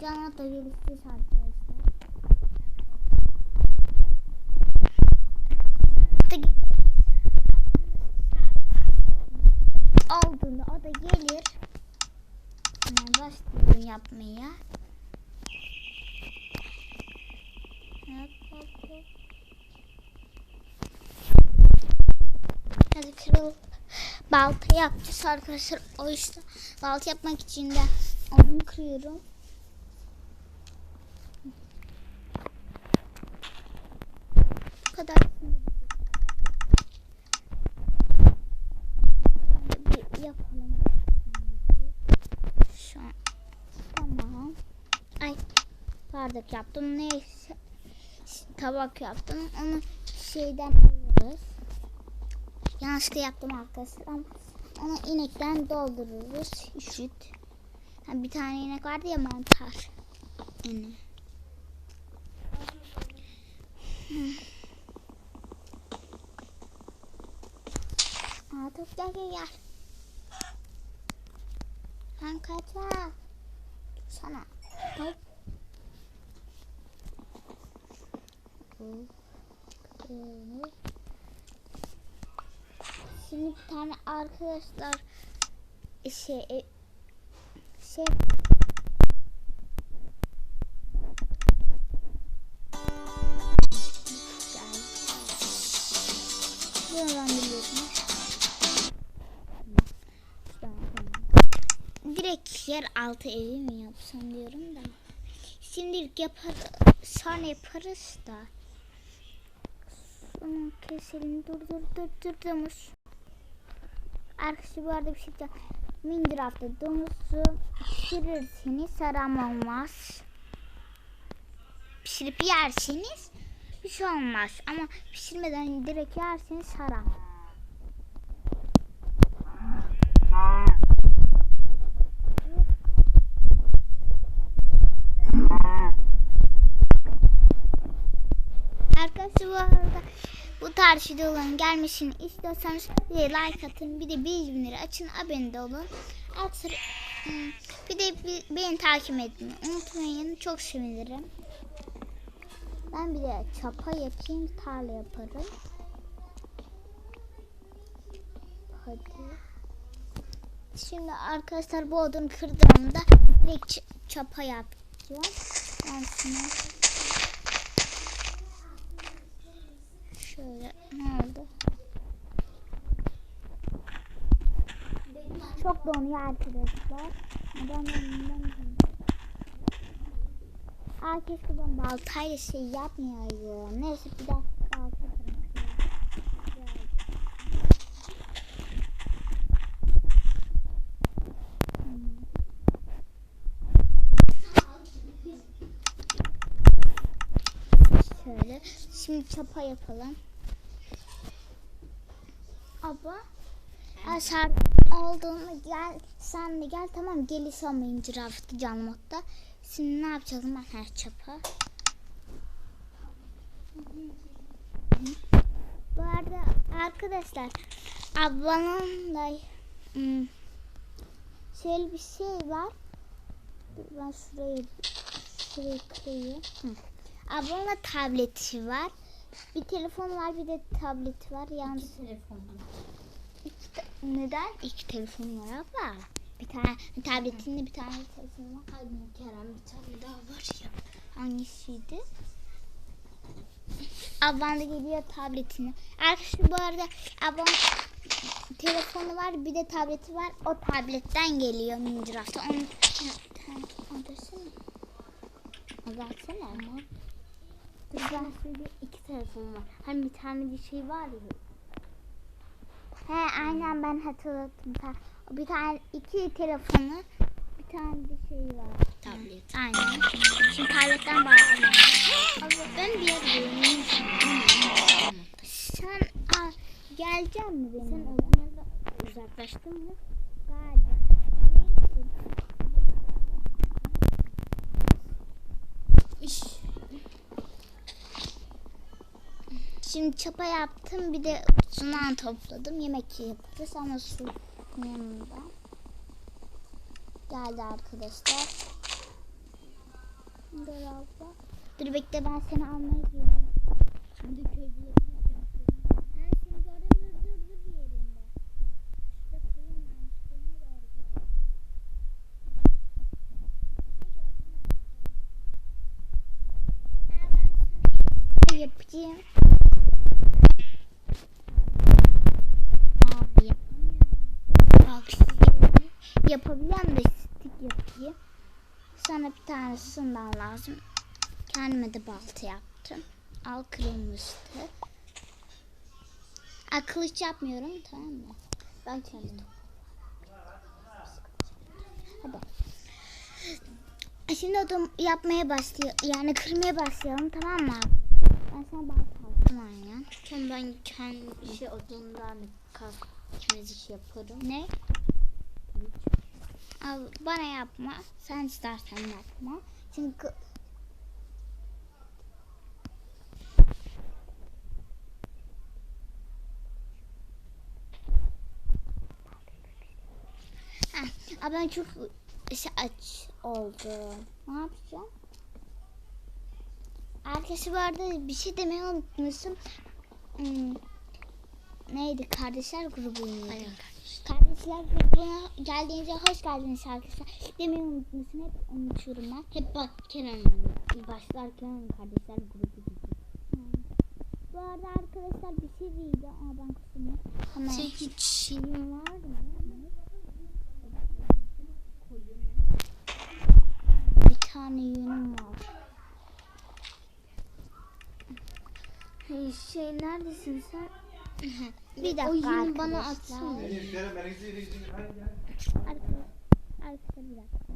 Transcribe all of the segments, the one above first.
Cana da gelişeceğiz arkadaşlar. Da geliriz. Olduğunda o da gelir. Hemen başlıyorum yapmaya. Hadi kırıl. Balta yapacağız arkadaşlar. O yüzden balta yapmak için de onu kırıyorum. Kadar. Bir yapalım. Şu an. Tamam. Ay bardak yaptım. Neyse. Tabak yaptım. Onu şeyden alırız. Yanlışlıkla yaptım arkadaşlar onu inekten doldururuz. Ha, bir tane inek vardı ya mantar. Yani. Aa, dur gel. Sen kaçma. Sana. Hop. Şimdi bir tane arkadaşlar şey e, şey yer altı evi mi yapsam diyorum da. Şimdilik yapar, sonra yaparız da. Şunu keselim. Dur dur dur dur demiş. Arkadaşlar bu arada bir şey diyeceğim. Minecraft'ta domuzu pişirirseniz saram olmaz. Pişirip yerseniz bir şey olmaz. Ama pişirmeden direkt yerseniz saram. Arkadaşlar bu arada bu tarz videoların gelmesini istiyorsanız bir like atın. Bir de bildirimleri açın. Abone olun. Alt sıra, hmm, bir de beni takip etmeyi unutmayın. Çok sevinirim. Ben bir de çapa yapayım. Tarla yaparım. Hadi. Şimdi arkadaşlar bu odunu kırdığımda direkt çapa yapacağım. Ben şunu Şöyle ne oldu? Çok donuyor arkadaşlar. Ben Aa keşke ben baltayla şey yapmayayım. Neyse bir daha balta bırakıyorum. Hmm. Şöyle. Şimdi çapa yapalım. Abla. Aşağı olduğunu gel. Sen de gel. Tamam geliş olmayınca Rafet'i canlı modda. Şimdi ne yapacağız ben her çapa. Bu arada arkadaşlar ablanın da hmm, şöyle bir şey var. Ben şurayı şurayı kırayım. Hı. Ablamla tableti var. Bir telefon var bir de tableti var. Yalnız Telefon. iki ta- neden iki telefon var abla? Bir tane tabletinde bir tane telefon var. Hadi Kerem bir tane daha var ya. Hangisiydi? Ablam da geliyor tabletini. Arkadaşlar bu arada ablam telefonu var bir de tableti var. O tabletten geliyor Minecraft'a. Onu kaldırsana. Azaltsana ama. Dur ben şimdi iki telefon var. Hani bir tane bir şey var ya. He aynen ben hatırladım. Ta- Bir tane iki telefonu bir tane bir şey var. Tablet. Aynen. Şimdi tabletten bağlanıyor. Ben bir yer. Sen aa, gelecek mi benim? Sen uzaklaştın mı? Galiba. İş. Şimdi çapa yaptım bir de sunan topladım. Yemek yaparız ama su yanında. Geldi arkadaşlar. Dur abla. Dur bekle ben seni almaya geliyorum. Şimdi köylüleri Ben seni gördüm dur dur dur bir yerinde. Şurada koyun varmış koyuna doğru git. Ne gördün mü? Aa, ben sana yapayım. Aa yapamıyorum. Bak yapabiliyorum da stik yapayım. Sana bir tane sundan lazım. Kendime de balta yaptım. Al kırılmıştı. Aa, kılıç yapmıyorum tamam mı? Ben kendim. Hadi. Şimdi odun yapmaya başlıyor. Yani kırmaya başlayalım tamam mı? Ben sana balta aldım ya. Kendi ben kendi şey odundan kalk müzik yaparım. Ne? Bana yapma. Sen istersen yapma. Çünkü Ha, aa, ben çok şey aç oldum. Ne yapacağım? Arkadaşlar bu arada bir şey demeyi unutmuşum. Hmm, neydi? Kardeşler grubuydu. Aynen Kardeşler grubuna geldiğinizde hoş geldiniz arkadaşlar. Demeyi unutmuşsun. Hep unutuyorum ben. Hep bak Kenan başlarken kardeşler grubu gibi. Bu arada arkadaşlar bir şey diyeceğim. Aa ben kusura Hemen. Sen hiç şeyin var mı? Bir tane yünüm var. Hey, şey neredesin sen? Bir dakika O yünü arkadaşlar. bana atsana. Arkadaşlar, arkadaşlar bir dakika.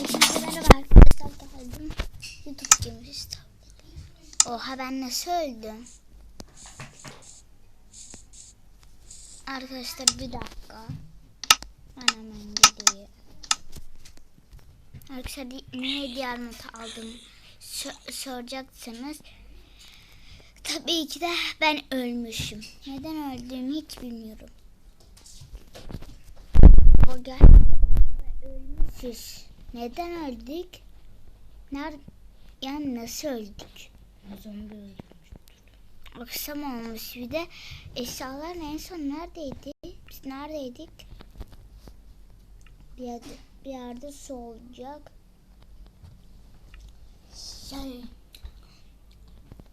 Hepinize merhaba arkadaşlar. Geldim. YouTube'cuymuş işte. Oha ben nasıl öldüm? Arkadaşlar bir dakika. Ben hemen geleyim. Arkadaşlar niye diğer notu aldım so- soracaksınız. Tabii ki de ben ölmüşüm. Neden öldüğümü hiç bilmiyorum. O gel. Ölmüşüz. Neden öldük? Nerede? Yani nasıl öldük? Zombi öldü. Akşam olmuş bir de eşyalar en son neredeydi? Biz neredeydik? Bir yerde, bir yerde su olacak. Şey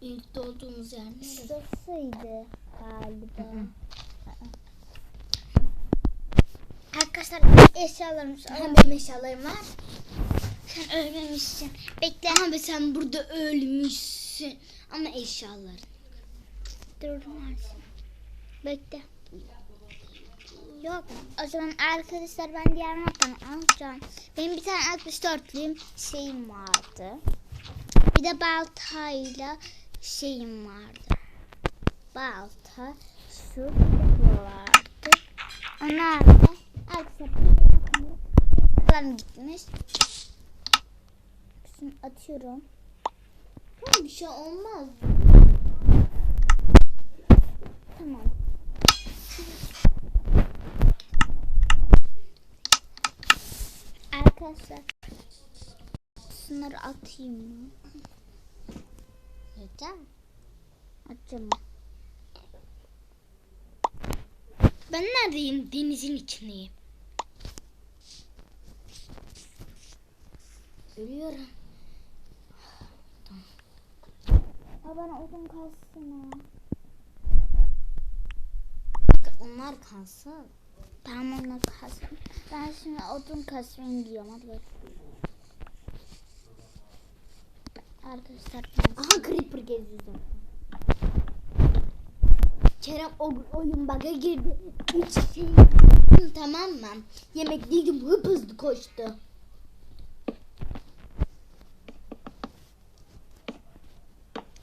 ilk doğduğumuz yer neresi? Şurasıydı galiba. Arkadaşlar eşyalarımız Hem benim eşyalarım var. Sen ölmemişsin. Bekle. Ama sen burada ölmüşsün. Ama eşyalar. Durdum Arsin. Bekle. Yok. O zaman arkadaşlar ben diğer nottan alacağım. Benim bir tane 64'lüğüm şeyim vardı. Bir de baltayla şeyim vardı. Balta, su, vardı. Onlar da falan gitmiş. Şimdi atıyorum. Bir şey olmaz. Tamam. Arkadaşlar şunları atayım mı? Neden? Atacağım. Ben neredeyim? Denizin içindeyim. Ölüyorum. Aa, bana odun kalsın ha. Onlar kalsın. Tamam onlar kalsın. Ben şimdi odun kasmayı giyiyorum. Hadi bakalım. Arkadaşlar ben Aha Creeper zaten. Kerem o oyun bug'a girdi. Üç şey tamam mı? Yemek değildim hıp hızlı koştu.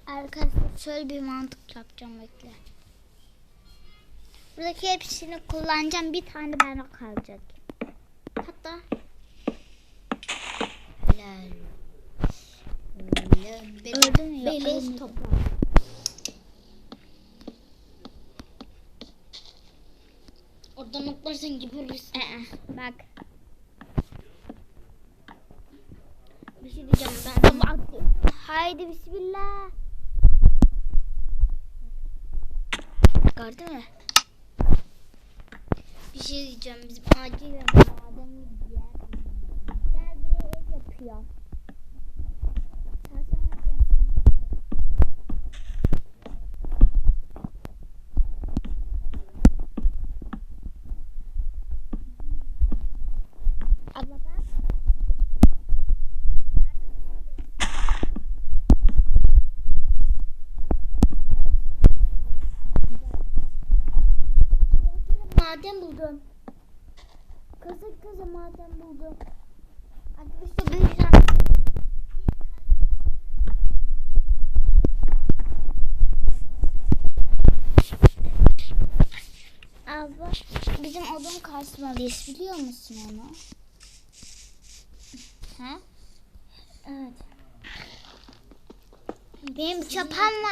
Arkadaşlar şöyle bir mantık yapacağım bekle. Buradaki hepsini kullanacağım. Bir tane bana kalacak. Hatta Helal. Mü? Yok, Beleş toprak. Oradan atlarsan gibi Ee, bak. Bir şey Haydi bismillah. Gördün mü? Bir şey diyeceğim bizim Acilen bir yer. Gel buraya ev yapıyor. Sen sonra gelsin. Abla bak. maden buldum. Kızı kızı maden buldum. Arkadaşlar ben şu an Abla bizim odun kasmalıyız biliyor musun onu? He? Evet. benim Çapan var.